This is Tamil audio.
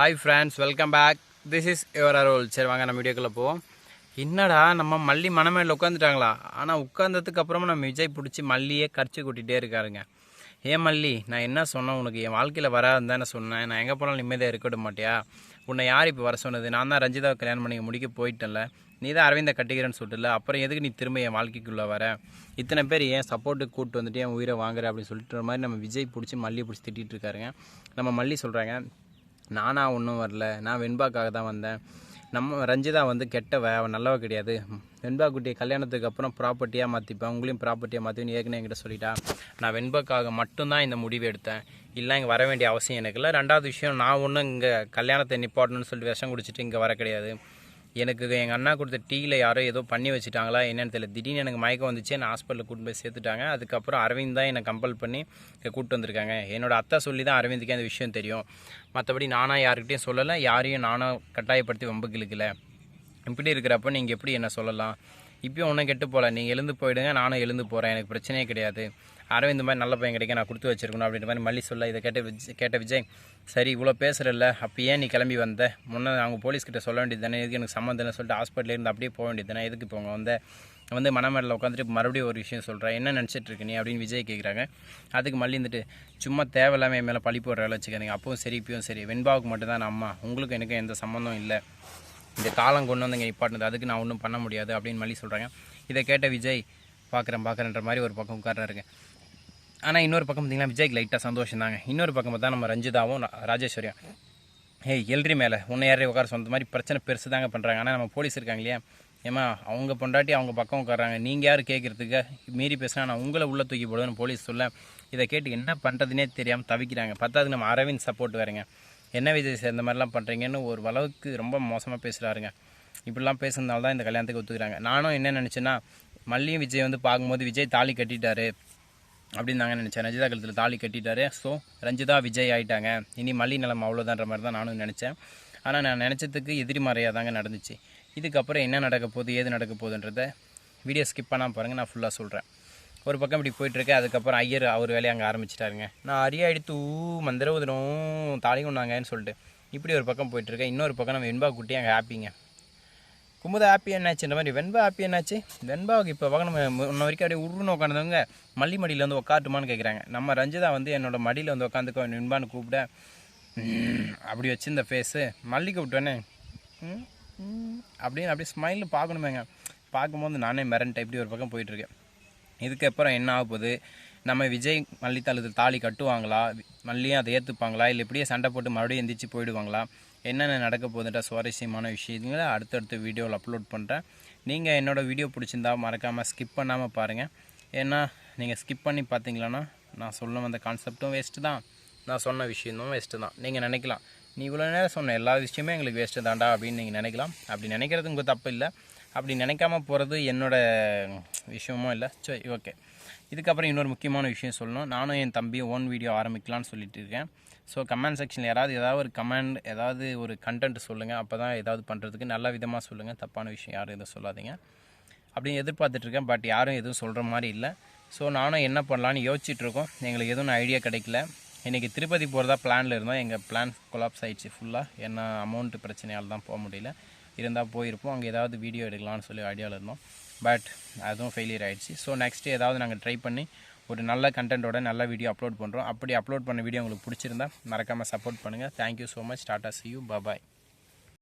Hi friends welcome back this is your Arol சரி வாங்க நம்ம வீடியோக்குள்ளே போவோம். என்னடா நம்ம மல்லி மனமேல உட்காந்துட்டாங்களா ஆனால் உட்காந்ததுக்கு அப்புறமா நம்ம விஜய் பிடிச்சி மல்லியே கரிச்சு கூட்டிகிட்டே இருக்காருங்க. ஏன் மல்லி நான் என்ன சொன்னேன்? உனக்கு என் வாழ்க்கையில் வராதுன்னு தானே சொன்னேன். நான் எங்கே போனாலும் நிம்மதியாக இருக்க விட மாட்டியா? உன்னை யார் இப்போ வர சொன்னது? நான் தான் ரஞ்சிதாவை கல்யாணம் பண்ணி முடிக்க போயிட்டேன்ல. நீ தான் அரவிந்த கட்டிக்கிறேன்னு சொல்லிட்டுல அப்புறம் எதுக்கு நீ திரும்ப என் வாழ்க்கைக்குள்ளே வர? இத்தனை பேர் ஏன் சப்போர்ட்டுக்கு கூப்பிட்டு வந்துட்டு என் உயிரை வாங்குற? அப்படின்னு சொல்லிட்டு மாதிரி நம்ம விஜய் பிடிச்சி மல்லியை பிடிச்சி திட்டிகிட்டு இருக்காருங்க. நம்ம மல்லி சொல்கிறாங்க நானா ஒன்றும் வரல. நான் வெண்பாக்காக தான் வந்தேன். நம்ம ரஞ்சிதா வந்து கெட்டவ அவன் நல்லவ கிடையாது. வெண்பா குட்டியை கல்யாணத்துக்கு அப்புறம் ப்ராப்பர்ட்டியாக மாற்றிப்பேன் உங்களையும் ப்ராப்பர்ட்டியாக மாற்றின்னு ஏற்கனவே என்கிட்ட சொல்லிட்டா. நான் வெண்பாக்காக மட்டும்தான் இந்த முடிவு எடுத்தேன். இல்லை இங்கே வர வேண்டிய அவசியம் எனக்கு இல்லை. ரெண்டாவது விஷயம் நான் ஒன்றும் இங்கே கல்யாணத்தை நிப்பாட்டணும்னு சொல்லிட்டு விஷம் குடிச்சிட்டு இங்கே வர கிடையாது. எனக்கு எங்கள் அண்ணா கொடுத்த டீயில் யாரோ ஏதோ பண்ணி வச்சுட்டாங்களா என்னென்னு தெரியல. திடீர்னு எனக்கு மயக்கம் வந்துச்சு என்னை ஹாஸ்பிட்டலில் கூட்டு போய் சேர்த்துட்டாங்க. அதுக்கப்புறம் அரவிந்த் தான் என்னை கம்பல் பண்ணி கூப்பிட்டு வந்திருக்காங்க. என்னோட அத்தை சொல்லி தான் அரவிந்துக்கே அந்த விஷயம் தெரியும். மற்றபடி நானாக யாருக்கிட்டையும் சொல்லலை யாரையும் நானும் கட்டாயப்படுத்தி வம்பு கிழக்கல இப்படி இருக்கிறப்ப நீங்கள் எப்படி என்ன சொல்லலாம்? இப்போயும் ஒன்றும் கெட்டு போகல நீங்கள் எழுந்து போயிடுங்க நானும் எழுந்து போகிறேன் எனக்கு பிரச்சனையே கிடையாது. அரவிந்த் மாதிரி நல்ல பையன் கிடைக்க நான் கொடுத்து வச்சிருக்கணும் அப்படின்ற மாதிரி மல்லி சொல்ல இதை கேட்ட விஜய் கேட்ட விஜய் சரி இவ்வளோ பேசுகிறல்ல அப்போ ஏன் நீ கிளம்பி வந்த? முன்னே அவங்க போலீஸ்கிட்ட சொல்ல வேண்டியது தானே? எதுக்கு எனக்கு சம்மந்தம் சொல்லிட்டு ஹாஸ்பிட்டலில் இருந்து அப்படியே போக வேண்டியது தானே? எதுக்கு போங்க வந்த? வந்து மனமேடில் உட்காந்துட்டு மறுபடியும் ஒரு விஷயம் சொல்கிறேன் என்ன நினச்சிட்டு இருக்க நீ? அப்படின்னு விஜய் கேட்குறாங்க அதுக்கு மல்லி இருந்துட்டு சும்மா தேவையில்லாமல் என் மேலே பழி போடுற வேலை வச்சுக்காதீங்க. அப்பவும் சரி இப்பயும் சரி. வெண்பாவுக்கு மட்டும்தான் அம்மா. உங்களுக்கு எனக்கு எந்த சம்மந்தம் இல்லை. இந்த காலம் கொண்டு வந்து இங்கே நிப்பாட்டினது. அதுக்கு நான் ஒன்றும் பண்ண முடியாது அப்படின்னு மல்லி சொல்கிறாங்க இதை கேட்ட விஜய் பார்க்குறேன் பார்க்குறேன்ற மாதிரி ஒரு பக்கம் உட்கார்றாருங்க ஆனால் இன்னொரு பக்கம் பார்த்தீங்கன்னா விஜய்க்கு லைட்டாக சந்தோஷம் தாங்க இன்னொரு பக்கம் பார்த்தா நம்ம ரஞ்சிதாவும் ராஜேஸ்வரியும். ஏய் எல்ரி மேலே உன்னை யாரே உட்கார சொந்த மாதிரி பிரச்சனை பெருசு தாங்க பண்ணுறாங்க ஆனால் நம்ம போலீஸ் இருக்காங்க இல்லையா? ஏமா அவங்க பொண்டாட்டி அவங்க பக்கம் உட்காராங்க நீங்கள் யார் கேட்குறதுக்கு மீறி பேசினா நான் உங்களை உள்ளே தூக்கி போடுவேன்னு போலீஸ் சொல்ல. இதை கேட்டு என்ன பண்ணுறதுனே தெரியாமல் தவிக்கிறாங்க. பத்தாதுக்கு நம்ம அரவிந்த் சப்போர்ட் வேறுங்க. என்ன விஜய் சார் இந்த மாதிரிலாம் பண்ணுறீங்கன்னு ஒரு அளவுக்கு ரொம்ப மோசமாக பேசுகிறாருங்க இப்படிலாம் பேசுனதுனால தான் இந்த கல்யாணத்துக்கு ஒத்துக்கிறாங்க. நானும் என்ன நினச்சேன்னா மல்லியும் விஜய் வந்து பார்க்கும்போது விஜய் தாலி கட்டிட்டாரு அப்படின்னு நாங்கள் நினச்சேன். ரஞ்சிதா கழுத்தில் தாலி கட்டிட்டாரு. ஸோ ரஞ்சிதா விஜய் ஆகிட்டாங்க இனி மல்லி நிலம் அவ்வளோதான்ற மாதிரி தான் நானும் நினச்சேன். ஆனால் நான் நினச்சதுக்கு எதிர்மறையாக தாங்க நடந்துச்சு. இதுக்கப்புறம் என்ன நடக்க போகுது ஏது நடக்க போகுதுன்றத வீடியோ ஸ்கிப் பண்ணால் பாருங்கள் நான் ஃபுல்லாக சொல்கிறேன் ஒரு பக்கம் இப்படி போயிட்டுருக்கு அதுக்கப்புறம் ஐயர் அவர் வேலையை அங்கே ஆரம்பிச்சிட்டாருங்க. நான் அரியா எடுத்து மந்திர உதிரும் தாலி கொண்டாங்கன்னு சொல்லிட்டு இப்படி ஒரு பக்கம் போயிட்டுருக்கேன். இன்னொரு பக்கம் நம்ம வெண்பா குட்டி அங்கே ஹாப்பிங்க குமுத ஹாப்பி என்னாச்சுன்ற மாதிரி வெண்பா ஹாப்பி என்னாச்சு? வெண்பாவுக்கு இப்போ பார்க்க நம்ம முன்ன வரைக்கும் அப்படியே உருன்னு உட்காந்துவங்க மல்லி மடியில் வந்து உட்காட்டுமான்னு கேட்குறாங்க நம்ம ரஞ்சிதா வந்து என்னோடய மடியில் வந்து உட்காந்துக்கோ வெண்பான்னு கூப்பிட அப்படி வச்சிருந்த ஃபேஸு மல்லி கூப்பிட்டோன்னே அப்படின்னு அப்படியே ஸ்மைலில் பார்க்கணுமேங்க. பார்க்கும்போது நானே மிரண்டேன். இப்படி ஒரு பக்கம் போயிட்டுருக்கேன். இதுக்கப்புறம் என்ன ஆகுது போகுது? நம்ம விஜய் மல்லி தாலி கட்டுவாங்களா? மல்லியும் அதை ஏற்றுப்பாங்களா இல்லை இப்படியே சண்டை போட்டு மறுபடியும் எந்திரிச்சு போயிடுவாங்களா? என்னென்ன நடக்க போகுதுன்ற சுவாரஸ்யமான விஷயங்களை அடுத்தடுத்த வீடியோவில் அப்லோட் பண்ணுறேன் நீங்கள் என்னோடய வீடியோ பிடிச்சிருந்தா மறக்காமல் ஸ்கிப் பண்ணாமல் பாருங்கள் ஏன்னா நீங்கள் ஸ்கிப் பண்ணி பார்த்தீங்களான்னா நான் சொல்ல வந்த கான்செப்டும் வேஸ்ட்டு தான். நான் சொன்ன விஷயமும் வேஸ்ட்டு தான். நீங்கள் நினைக்கலாம். நீ இவ்வளோ நேரம் சொன்ன எல்லா விஷயமே எங்களுக்கு வேஸ்ட்டு தான்டா அப்படின்னு நீங்கள் நினைக்கலாம். அப்படி நினைக்கிறது உங்கள் தப்பு இல்லை. அப்படி நினைக்காம போகிறது என்னோடய விஷயமும் இல்லை. சரி ஓகே இதுக்கப்புறம் இன்னொரு முக்கியமான விஷயம் சொல்லணும். நானும் என் தம்பியும் ஓன் வீடியோ ஆரம்பிக்கலாம்னு சொல்லிட்டு இருக்கேன். ஸோ கமெண்ட் செக்ஷனில் யாராவது ஏதாவது ஒரு கமெண்ட் ஏதாவது ஒரு கண்டென்ட் சொல்லுங்கள் அப்போ தான் ஏதாவது பண்ணுறதுக்கு நல்ல விதமாக சொல்லுங்கள் தப்பான விஷயம் யாரும் எதுவும் சொல்லாதீங்க. அப்படின்னு எதிர்பார்த்துட்ருக்கேன் பட் யாரும் எதுவும் சொல்கிற மாதிரி இல்லை. ஸோ நானும் என்ன பண்ணலான்னு யோசிச்சுட்ருக்கோம் எங்களுக்கு எதுவும் ஐடியா கிடைக்கல. இன்றைக்கி திருப்பதி போகிறதா பிளானில் இருந்தோம். எங்கள் பிளான் கொலாப்ஸ் ஆகிடுச்சு ஃபுல்லாக ஏன்னா அமௌண்ட்டு பிரச்சனையால் தான் போக முடியல. இருந்தால் போயிருப்போம். அங்கே ஏதாவது வீடியோ எடுக்கலாம்னு சொல்லி ஐடியாவில் இருந்தோம். பட் அதுவும் ஃபெயிலியர் ஆகிடுச்சு ஸோ நெக்ஸ்ட்டு ஏதாவது நாங்கள் ட்ரை பண்ணி ஒரு நல்ல கண்டென்ட்டோட நல்ல வீடியோ அப்லோட் பண்ணுறோம் அப்படி அப்லோட் பண்ண வீடியோ உங்களுக்கு பிடிச்சிருந்தா மறக்காமல் சப்போர்ட் பண்ணுங்கள் thank you so much tata see you bye